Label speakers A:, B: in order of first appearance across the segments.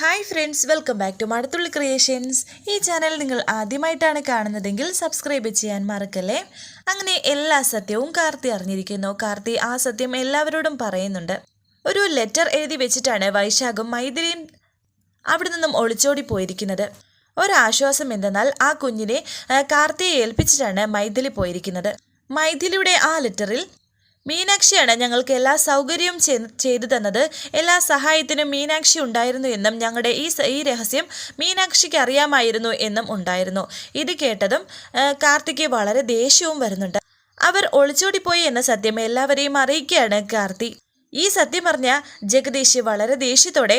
A: Hi friends welcome back to Madathulli creations. ഈ channel നിങ്ങൾ ആദ്യമായിട്ടാണ് കാണുന്നതെങ്കിൽ സബ്സ്ക്രൈബ് ചെയ്യാൻ മറക്കല്ലേ? അങ്ങനെ എല്ലാ സത്യവും കാർത്തി അറിഞ്ഞിരിക്കുന്നു. കാർത്തി ആ സത്യം എല്ലാവരോടും പറയുന്നുണ്ട്. ഒരു ലെറ്റർ എഴുതി വെച്ചിട്ടാണ് വൈശാഖും മൈഥിലിയും അവിടെ നിന്നും ഒളിച്ചോടി പോയിരിക്കുന്നത്. ഒരാശ്വാസം എന്തെന്നാൽ ആ കുഞ്ഞിനെ കാർത്തിയെ ഏൽപ്പിച്ചിട്ടാണ് മൈഥിലി പോയിരിക്കുന്നത്. മൈഥിലിയുടെ ആ ലെറ്ററിൽ മീനാക്ഷിയാണ് ഞങ്ങൾക്ക് എല്ലാ സൗകര്യവും ചെയ്തു തന്നത്. എല്ലാ സഹായത്തിനും മീനാക്ഷി ഉണ്ടായിരുന്നു എന്നും ഞങ്ങളുടെ ഈ ഈ രഹസ്യം മീനാക്ഷിക്ക് അറിയാമായിരുന്നു എന്നും ഉണ്ടായിരുന്നു. ഇത് കേട്ടതും കാർത്തിക്ക് വളരെ ദേഷ്യവും വരുന്നുണ്ട്. അവർ ഒളിച്ചോടിപ്പോയി എന്ന സത്യം എല്ലാവരെയും അറിയിക്കുകയാണ് കാർത്തി ഈ സത്യം അറിഞ്ഞ ജഗദീഷ് വളരെ ദേഷ്യത്തോടെ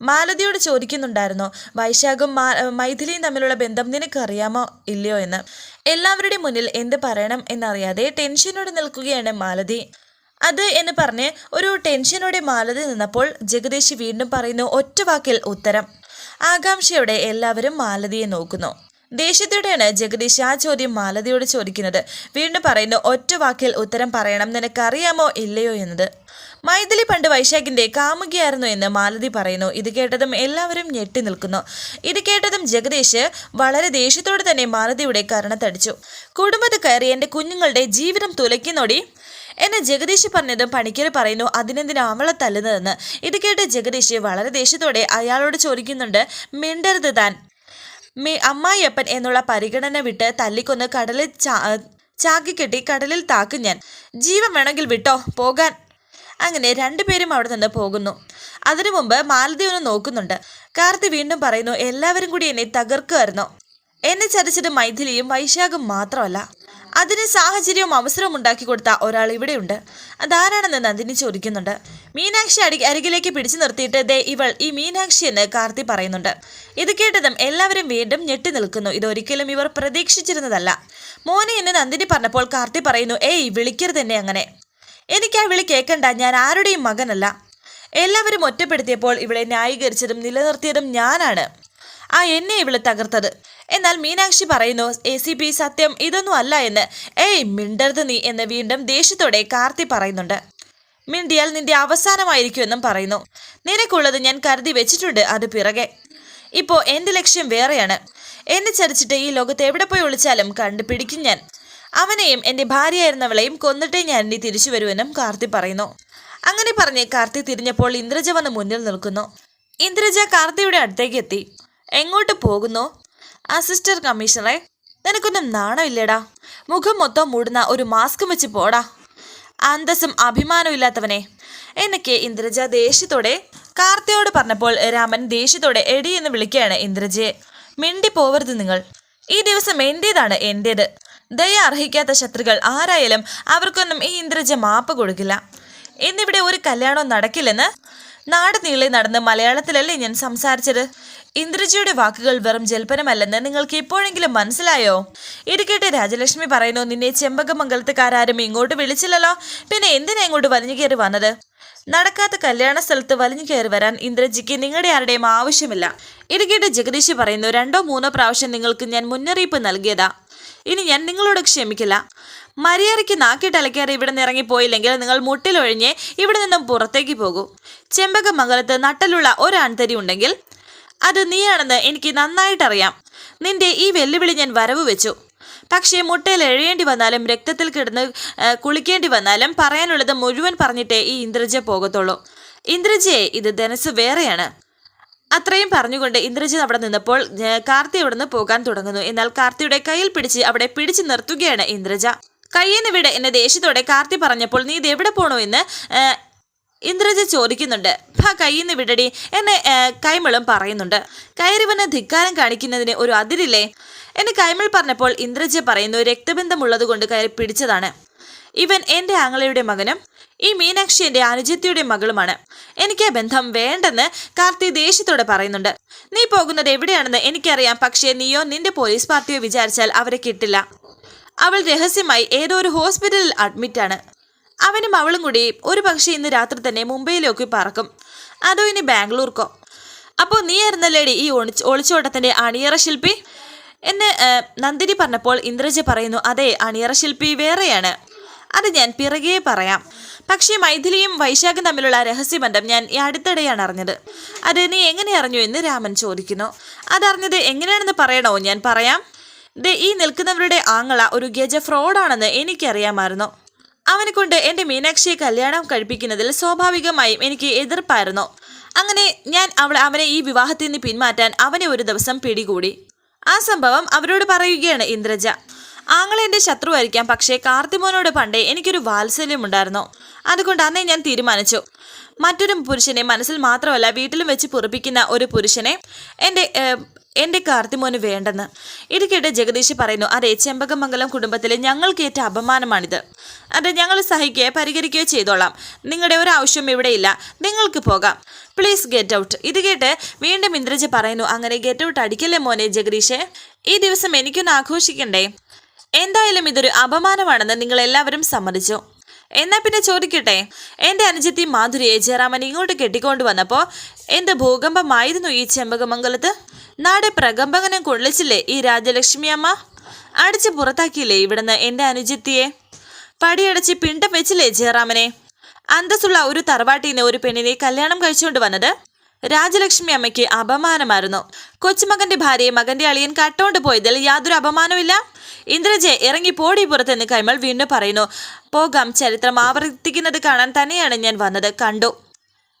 A: മാലതിയോട് ചോദിക്കുന്നുണ്ടായിരുന്നു വൈശാഖും മൈഥിലിയും തമ്മിലുള്ള ബന്ധം നിനക്ക് അറിയാമോ ഇല്ലയോ എന്ന്? എല്ലാവരുടെ മുന്നിൽ എന്ത് പറയണം എന്നറിയാതെ ടെൻഷനോടെ നിൽക്കുകയാണ് മാലതി. അത് എന്ന് പറഞ്ഞ് ഒരു ടെൻഷനോടെ മാലതി നിന്നപ്പോൾ ജഗദീഷ് വീണ്ടും പറയുന്നു ഒറ്റവാക്കിൽ ഉത്തരം. ആകാംക്ഷയോടെ എല്ലാവരും മാലതിയെ നോക്കുന്നു. ദേഷ്യത്തോടെയാണ് ജഗദീഷ് ആ ചോദ്യം മാലതിയോട് ചോദിക്കുന്നത്. വീണ്ടും പറയുന്ന ഒറ്റ വാക്കിൽ ഉത്തരം പറയണം നിനക്കറിയാമോ ഇല്ലയോ എന്നത്? മൈഥിലി പണ്ട് വൈശാഖിന്റെ കാമുകിയായിരുന്നു എന്ന് മാലതി പറയുന്നു. ഇത് കേട്ടതും എല്ലാവരും ഞെട്ടി നിൽക്കുന്നു. ഇത് കേട്ടതും ജഗദീഷ് വളരെ ദേഷ്യത്തോടെ തന്നെ മാലതിയുടെ കരണത്തടിച്ചു. കുടുംബത്ത് കയറി എന്റെ കുഞ്ഞുങ്ങളുടെ ജീവിതം തുലയ്ക്കുന്നോടി? എന്നെ ജഗദീഷ് പറഞ്ഞതും പണിക്കർ പറയുന്നു അതിനെന്തിനാ അവളെ തല്ലുന്നതെന്ന്? ഇത് കേട്ട് ജഗദീഷ് വളരെ ദേഷ്യത്തോടെ അയാളോട് ചോദിക്കുന്നുണ്ട് മിണ്ടരുത് താൻ. മേ അമ്മായിയപ്പൻ എന്നുള്ള പരിഗണന വിട്ട് തല്ലിക്കൊന്ന് കടലിൽ ചാ ചാക്കിക്കെട്ടി കടലിൽ താക്കും ഞാൻ. ജീവൻ വേണമെങ്കിൽ വിട്ടോ പോകാൻ. അങ്ങനെ രണ്ടുപേരും അവിടെ നിന്ന് പോകുന്നു. അതിനു മുമ്പ് മാലതി ഒന്ന് നോക്കുന്നുണ്ട്. കാർത്തി വീണ്ടും പറയുന്നു എല്ലാവരും കൂടി എന്നെ തകർക്കുമായിരുന്നു? എന്നെ ചതിച്ചത് മൈഥിലിയും വൈശാഖും മാത്രമല്ല. അതിന് സാഹചര്യവും അവസരവും ഉണ്ടാക്കി കൊടുത്ത ഒരാൾ ഇവിടെയുണ്ട്. അതാരാണെന്ന് നന്ദിനി ചോദിക്കുന്നുണ്ട്. മീനാക്ഷി അടി അരികിലേക്ക് പിടിച്ചു നിർത്തിയിട്ട് ദേ ഇവൾ ഈ മീനാക്ഷി എന്ന് കാർത്തി പറയുന്നുണ്ട്. ഇത് കേട്ടതും എല്ലാവരും വീണ്ടും ഞെട്ടി നിൽക്കുന്നു. ഇതൊരിക്കലും ഇവർ പ്രതീക്ഷിച്ചിരുന്നതല്ല. മോനെ എന്ന് നന്ദിനി പറഞ്ഞപ്പോൾ കാർത്തി പറയുന്നു ഏയ് വിളിക്കരുത് എന്നെ അങ്ങനെ. എനിക്ക് ആ വിളി കേൾക്കണ്ട. ഞാൻ ആരുടെയും മകനല്ല. എല്ലാവരും ഒറ്റപ്പെടുത്തിയപ്പോൾ ഇവളെ ന്യായീകരിച്ചതും നിലനിർത്തിയതും ഞാനാണ്. ആ എന്നെ ഇവൾ തകർത്തത്. എന്നാൽ മീനാക്ഷി പറയുന്നു എ സി പി സത്യം ഇതൊന്നും അല്ല എന്ന്. ഏയ് മിണ്ടരുത് നീ എന്ന് വീണ്ടും ദേഷ്യത്തോടെ കാർത്തി പറയുന്നുണ്ട്. മിണ്ടിയാൽ നിന്റെ അവസാനമായിരിക്കുമെന്നും പറയുന്നു. നിനക്കുള്ളത് ഞാൻ കരുതി വെച്ചിട്ടുണ്ട് അത് പിറകെ. ഇപ്പോൾ എന്റെ ലക്ഷ്യം വേറെയാണ്. എന്നെ ചതിച്ചിട്ട് ഈ ലോകത്ത് എവിടെ പോയി ഒളിച്ചാലും കണ്ടുപിടിക്കും ഞാൻ. അവനെയും എന്റെ ഭാര്യയായിരുന്നവളെയും കൊന്നിട്ടേ ഞാൻ ഇനി തിരിച്ചു വരുമെന്നും കാർത്തി പറയുന്നു. അങ്ങനെ പറഞ്ഞ് കാർത്തി തിരിഞ്ഞപ്പോൾ ഇന്ദ്രജ വന്ന് മുന്നിൽ നിൽക്കുന്നു. ഇന്ദ്രജ കാർത്തിയുടെ അടുത്തേക്ക് എത്തി. എങ്ങോട്ട് പോകുന്നു? അസിസ്റ്റന്റ് കമ്മീഷണറെ. നിനക്കൊന്നും നാണമില്ലേടാ. മുഖം മൊത്തം മൂടുന്ന ഒരു മാസ്ക് വെച്ച് പോടാ. അന്തസ്സും അഭിമാനവും ഇല്ലാത്തവനെ. എന്നൊക്കെ ഇന്ദ്രജ ദേഷ്യത്തോടെ കാർത്തിയോട് പറഞ്ഞപ്പോൾ രാമൻ ദേഷ്യത്തോടെ എടി എന്ന് വിളിക്കുകയാണ് ഇന്ദ്രജയെ മിണ്ടി പോവരുത് നിങ്ങൾ. ഈ ദിവസം എന്റേതാണ് എന്റേത്? ദയ അർഹിക്കാത്ത ശത്രുക്കൾ ആരായാലും അവർക്കൊന്നും ഈ ഇന്ദ്രജ മാപ്പ് കൊടുക്കില്ല. ഇന്നിവിടെ ഒരു കല്യാണവും നടക്കില്ലെന്ന് നാട് നീളെ നടന്ന് മലയാളത്തിലല്ലേ ഞാൻ സംസാരിച്ചത്? ഇന്ദ്രജിയുടെ വാക്കുകൾ വെറും ജൽപ്പനമല്ലെന്ന് നിങ്ങൾക്ക് ഇപ്പോഴെങ്കിലും മനസ്സിലായോ? ഇത് കേട്ട് രാജലക്ഷ്മി പറയുന്നു നിന്നെ ചെമ്പകമംഗലത്തുകാരും ഇങ്ങോട്ട് വിളിച്ചില്ലല്ലോ. പിന്നെ എന്തിനാ ഇങ്ങോട്ട് വലിഞ്ഞു കയറി വന്നത്? നടക്കാത്ത കല്യാണ സ്ഥലത്ത് വലിഞ്ഞു കയറി വരാൻ ഇന്ദ്രജിക്ക് നിങ്ങളുടെ ആരുടെയും ആവശ്യമില്ല. ഇത് കേട്ട് ജഗദീഷ് പറയുന്നു രണ്ടോ മൂന്നോ പ്രാവശ്യം നിങ്ങൾക്ക് ഞാൻ മുന്നറിയിപ്പ് നൽകിയതാ. ഇനി ഞാൻ നിങ്ങളോട് ക്ഷമിക്കില്ല. മര്യാദയ്ക്ക് നാക്കിട്ടലക്കേറി ഇവിടെ നിന്ന് ഇറങ്ങിപ്പോയില്ലെങ്കിൽ നിങ്ങൾ മുട്ടിലൊഴിഞ്ഞ് ഇവിടെ നിന്നും പുറത്തേക്ക് പോകൂ. ചെമ്പകമംഗലത്ത് നട്ടലുള്ള ഒരാൺതരി ഉണ്ടെങ്കിൽ അത് നീയാണെന്ന് എനിക്ക് നന്നായിട്ടറിയാം. നിന്റെ ഈ വെല്ലുവിളി ഞാൻ വരവ് വെച്ചു. പക്ഷേ മുട്ടയിൽ എഴയേണ്ടി വന്നാലും രക്തത്തിൽ കിടന്ന് കുളിക്കേണ്ടി വന്നാലും പറയാനുള്ളത് മുഴുവൻ പറഞ്ഞിട്ടേ ഈ ഇന്ദ്രജ പോകത്തുള്ളൂ. ഇന്ദ്രജയെ ഇത് ധനസ് വേറെയാണ്. അത്രയും പറഞ്ഞുകൊണ്ട് ഇന്ദ്രജിത്ത് അവിടെ നിന്നപ്പോൾ കാർത്തി അവിടെ നിന്ന് പോകാൻ തുടങ്ങുന്നു. എന്നാൽ കാർത്തിയുടെ കയ്യിൽ പിടിച്ച് അവിടെ പിടിച്ചു നിർത്തുകയാണ് ഇന്ദ്രജ. കയ്യിൽ നിന്ന് വിടെ എന്നെ ദേഷ്യത്തോടെ കാർത്തി പറഞ്ഞപ്പോൾ നീ ഇത് എവിടെ പോണോ? എന്ന് ഇന്ദ്രജ ചോദിക്കുന്നുണ്ട്. ഭാ കയ്യിന്ന് വിടടി. എന്നെ കൈമളും പറയുന്നുണ്ട്. കയറിവന് ധിക്കാരം കാണിക്കുന്നതിന് ഒരു അതിരില്ലേ? എന്നെ കൈമൾ പറഞ്ഞപ്പോൾ ഇന്ദ്രജ പറയുന്നു രക്തബന്ധമുള്ളത് കൊണ്ട് കയറി പിടിച്ചതാണ്. ഇവൻ എന്റെ ആങ്ങളയുടെ മകനും ഈ മീനാക്ഷി എന്റെ അനുജത്തിയുടെ മകളുമാണ്. എനിക്ക് ആ ബന്ധം വേണ്ടെന്ന് കാർത്തി ദേഷ്യത്തോടെ പറയുന്നുണ്ട്. നീ പോകുന്നത് എവിടെയാണെന്ന് എനിക്കറിയാം പക്ഷേ നീയോ നിന്റെ പോലീസ് പാർട്ടിയോ വിചാരിച്ചാൽ അവരെ കിട്ടില്ല. അവൾ രഹസ്യമായി ഏതോ ഒരു ഹോസ്പിറ്റലിൽ അഡ്മിറ്റാണ് അവനും അവളും കൂടി ഒരു പക്ഷേ ഇന്ന് രാത്രി തന്നെ മുംബൈയിലേക്ക് പറക്കും. അതോ ഇനി ബാംഗ്ലൂർക്കോ? അപ്പോൾ നീ ലേഡി ഈ ഒളിച്ച് ഒളിച്ചോട്ടത്തിന്റെ അണിയറ ശില്പി? എന്ന് നന്ദിനി പറഞ്ഞപ്പോൾ ഇന്ദ്രജ പറയുന്നു അതെ അണിയറ ശില്പി വേറെയാണ്. അത് ഞാൻ പിറകെ പറയാം. പക്ഷേ മൈഥിലിയും വൈശാഖും തമ്മിലുള്ള രഹസ്യബന്ധം ഞാൻ ഈ അടുത്തിടെയാണ് അറിഞ്ഞത്. അത് നീ എങ്ങനെ അറിഞ്ഞു എന്ന് രാമൻ ചോദിക്കുന്നു. അതറിഞ്ഞത് എങ്ങനെയാണെന്ന് പറയണോ ഞാൻ പറയാം. ദേ ഈ നിൽക്കുന്നവരുടെ ആങ്ങള ഒരു ഗജ ഫ്രോഡാണെന്ന് എനിക്കറിയാമായിരുന്നു. അവനെ കൊണ്ട് എന്റെ മീനാക്ഷിയെ കല്യാണം കഴിപ്പിക്കുന്നതിൽ സ്വാഭാവികമായും എനിക്ക് എതിർപ്പായിരുന്നു. അങ്ങനെ ഞാൻ അവളെ അവനെ ഈ വിവാഹത്തിൽ നിന്ന് പിന്മാറ്റാൻ അവനെ ഒരു ദിവസം പിടികൂടി. ആ സംഭവം അവരോട് പറയുകയാണ് ഇന്ദ്രജ. ആങ്ങളെ എന്റെ ശത്രുവായിരിക്കാം. പക്ഷേ കാർത്തിമോനോട് പണ്ടേ എനിക്കൊരു വാത്സല്യമുണ്ടായിരുന്നു. അതുകൊണ്ട് അന്നേ ഞാൻ തീരുമാനിച്ചു. മറ്റൊരു പുരുഷനെ മനസ്സിൽ മാത്രമല്ല വീട്ടിലും വെച്ച് പൊറിപ്പിക്കുന്ന ഒരു പുരുഷനെ എന്റെ എന്റെ കാർത്തിമോന് വേണ്ടെന്ന്. ഇടയ്ക്കിടെ ജഗദീഷ് പറയുന്നു അതെ ചെമ്പകമംഗലം കുടുംബത്തിലെ ഞങ്ങൾക്കേറ്റ അപമാനമാണിത്. അതെ ഞങ്ങൾ സഹിക്കുകയോ പരിഹരിക്കുകയോ ചെയ്തോളാം. നിങ്ങളുടെ ഒരു ആവശ്യം ഇവിടെയില്ല നിങ്ങൾക്ക് പോകാം. പ്ലീസ് ഗെറ്റ് ഔട്ട് ഇത് കേട്ട് വീണ്ടും ഇന്ദ്രജ പറയുന്നു അങ്ങനെ ഗെറ്റ് ഔട്ട് അടിക്കല്ലേ മോനെ ജഗദീഷേ ഈ ദിവസം എനിക്കൊന്ന് ആഘോഷിക്കണ്ടേ? എന്തായാലും ഇതൊരു അപമാനമാണെന്ന് നിങ്ങൾ എല്ലാവരും സമ്മതിച്ചു. എന്നാ പിന്നെ ചോദിക്കട്ടെ എന്റെ അനുജത്തി മാധുരിയെ ജയറാമൻ ഇങ്ങോട്ട് കെട്ടിക്കൊണ്ട് വന്നപ്പോൾ എന്ത് ഭൂകമ്പമായിരുന്നു ഈ ചെമ്പകമംഗലത്ത്? നാടെ പ്രകമ്പകനെ കൊള്ളിച്ചില്ലേ ഈ രാജലക്ഷ്മി അമ്മ? അടിച്ച് പുറത്താക്കിയില്ലേ ഇവിടുന്ന് എന്റെ അനുജത്തിയെ? പടിയടച്ച് പിണ്ടം വെച്ചില്ലേ ജയറാമനെ? അന്തസ്സുള്ള ഒരു തറവാട്ടിന്ന് ഒരു പെണ്ണിനെ കല്യാണം കഴിച്ചുകൊണ്ട് വന്നത്? രാജലക്ഷ്മി അമ്മയ്ക്ക് അപമാനമായിരുന്നു. കൊച്ചുമകന്റെ ഭാര്യയെ മകന്റെ അളിയൻ കട്ടോണ്ട് പോയതിൽ യാതൊരു അപമാനമില്ല ഇന്ദ്രജയ് ഇറങ്ങി പോടി പുറത്തെന്ന് കൈമൾ വീണ്ടും പറയുന്നു പോകാം ചരിത്രം ആവർത്തിക്കുന്നത് കാണാൻ തന്നെയാണ് ഞാൻ വന്നത്. കണ്ടു.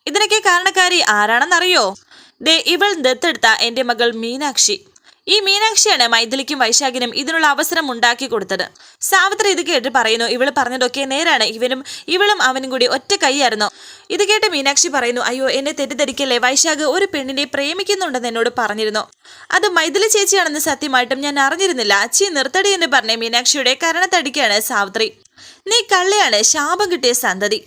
A: ഇതിനൊക്കെ കാരണക്കാരി ആരാണെന്നറിയോ? ദേ ഇവൾ ദത്തെടുത്ത എന്റെ മകൾ മീനാക്ഷി. ഈ മീനാക്ഷിയാണ് മൈഥിലിക്കും വൈശാഖിനും ഇതിനുള്ള അവസരം ഉണ്ടാക്കി കൊടുത്തത്. സാവിത്രി ഇത് കേട്ട് പറയുന്നു ഇവൾ പറഞ്ഞതൊക്കെ നേരാണ്. ഇവനും ഇവളും അവനും കൂടി ഒറ്റ കൈയായിരുന്നു. ഇത് കേട്ട് മീനാക്ഷി പറയുന്നു അയ്യോ എന്നെ തെറ്റിദ്ധരിക്കല്ലേ? വൈശാഖ് ഒരു പെണ്ണിനെ പ്രേമിക്കുന്നുണ്ടെന്ന് എന്നോട് പറഞ്ഞിരുന്നു. അത് മൈഥിലി ചേച്ചിയാണെന്ന് സത്യമായിട്ടും ഞാൻ അറിഞ്ഞിരുന്നില്ല. അച്ചി നിർത്തടി എന്ന് പറഞ്ഞ മീനാക്ഷിയുടെ കരണത്തടിക്കാണ് സാവിത്രി. നീ കള്ളയാണ് ശാപം കിട്ടിയ സന്തതി.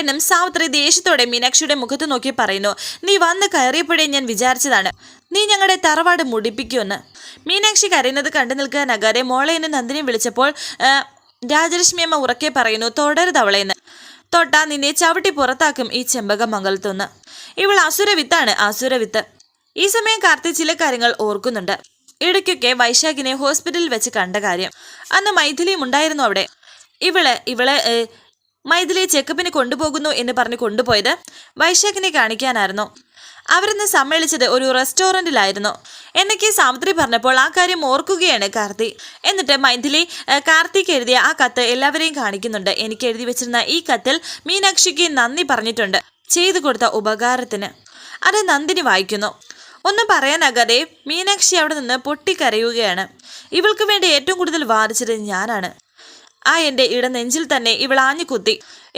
A: എന്നും സാവിത്രി ദേഷ്യത്തോടെ മീനാക്ഷിയുടെ മുഖത്ത് നോക്കി പറയുന്നു നീ വന്ന് കയറിയപ്പോഴേ ഞാൻ വിചാരിച്ചതാണ് നീ ഞങ്ങളുടെ തറവാട് മുടിപ്പിക്കുമെന്ന്. മീനാക്ഷി കരയുന്നത് കണ്ടു നിൽക്കാൻ അകാരെ എന്ന് നന്ദിനി വിളിച്ചപ്പോൾ രാജലക്ഷ്മി അമ്മ ഉറക്കെ പറയുന്നു തുടരുത് അവളേന്ന് തൊട്ടാ നിന്നെ ചവിട്ടി പുറത്താക്കും ഈ ചെമ്പക മംഗലത്തുനിന്ന്. ഇവൾ അസുരവിത്താണ് അസുരവിത്ത് ഈ സമയം കാർത്തി ചില കാര്യങ്ങൾ ഓർക്കുന്നുണ്ട്. ഇടയ്ക്കൊക്കെ വൈശാഖിനെ ഹോസ്പിറ്റലിൽ വെച്ച് കണ്ട കാര്യം. അന്ന് മൈഥിലിയും ഉണ്ടായിരുന്നു അവിടെ. ഇവൾ ഇവളെ മൈഥിലിയെ ചെക്കപ്പിന് കൊണ്ടുപോകുന്നു എന്ന് പറഞ്ഞ് കൊണ്ടുപോയത് വൈശാഖിനെ കാണിക്കാനായിരുന്നു. അവരിന്ന് സമ്മേളിച്ചത് ഒരു റെസ്റ്റോറന്റിലായിരുന്നു എന്നൊക്കെ സാവിത്രി പറഞ്ഞപ്പോൾ ആ കാര്യം ഓർക്കുകയാണ് കാർത്തി. എന്നിട്ട് മൈഥിലി കാർത്തിക്ക് എഴുതിയ ആ കത്ത് എല്ലാവരെയും കാണിക്കുന്നുണ്ട്. എനിക്ക് എഴുതി വെച്ചിരുന്ന ഈ കത്തിൽ മീനാക്ഷിക്ക് നന്ദി പറഞ്ഞിട്ടുണ്ട്. ചെയ്തു കൊടുത്ത ഉപകാരത്തിന്. അത് നന്ദിനി വായിക്കുന്നു. ഒന്നും പറയാനാകാതെ മീനാക്ഷി അവിടെ നിന്ന് പൊട്ടിക്കരയുകയാണ്. ഇവൾക്ക് വേണ്ടി ഏറ്റവും കൂടുതൽ വാദിച്ചത് ഞാനാണ്. ആ എന്റെ ഇട നെഞ്ചിൽ തന്നെ ഇവൾ ആഞ്ഞു കുത്തി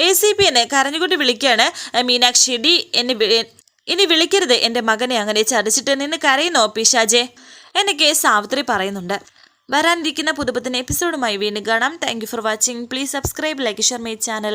A: എ സി പി എന്നെ കരഞ്ഞുകൊണ്ട് വിളിക്കുകയാണ് മീനാക്ഷി. ഡി എന്നെ ഇനി വിളിക്കരുത്. എന്റെ മകനെ അങ്ങനെ ചതിച്ചിട്ട് നിന്ന് കരയുന്നോ പിശാജെ എന്നൊക്കെ സാവിത്രി പറയുന്നുണ്ട്. വരാനിരിക്കുന്ന പുതുപത്തിന് എപ്പിസോഡുമായി വീണ്ടും കാണാം. Thank for watching please subscribe like share my channel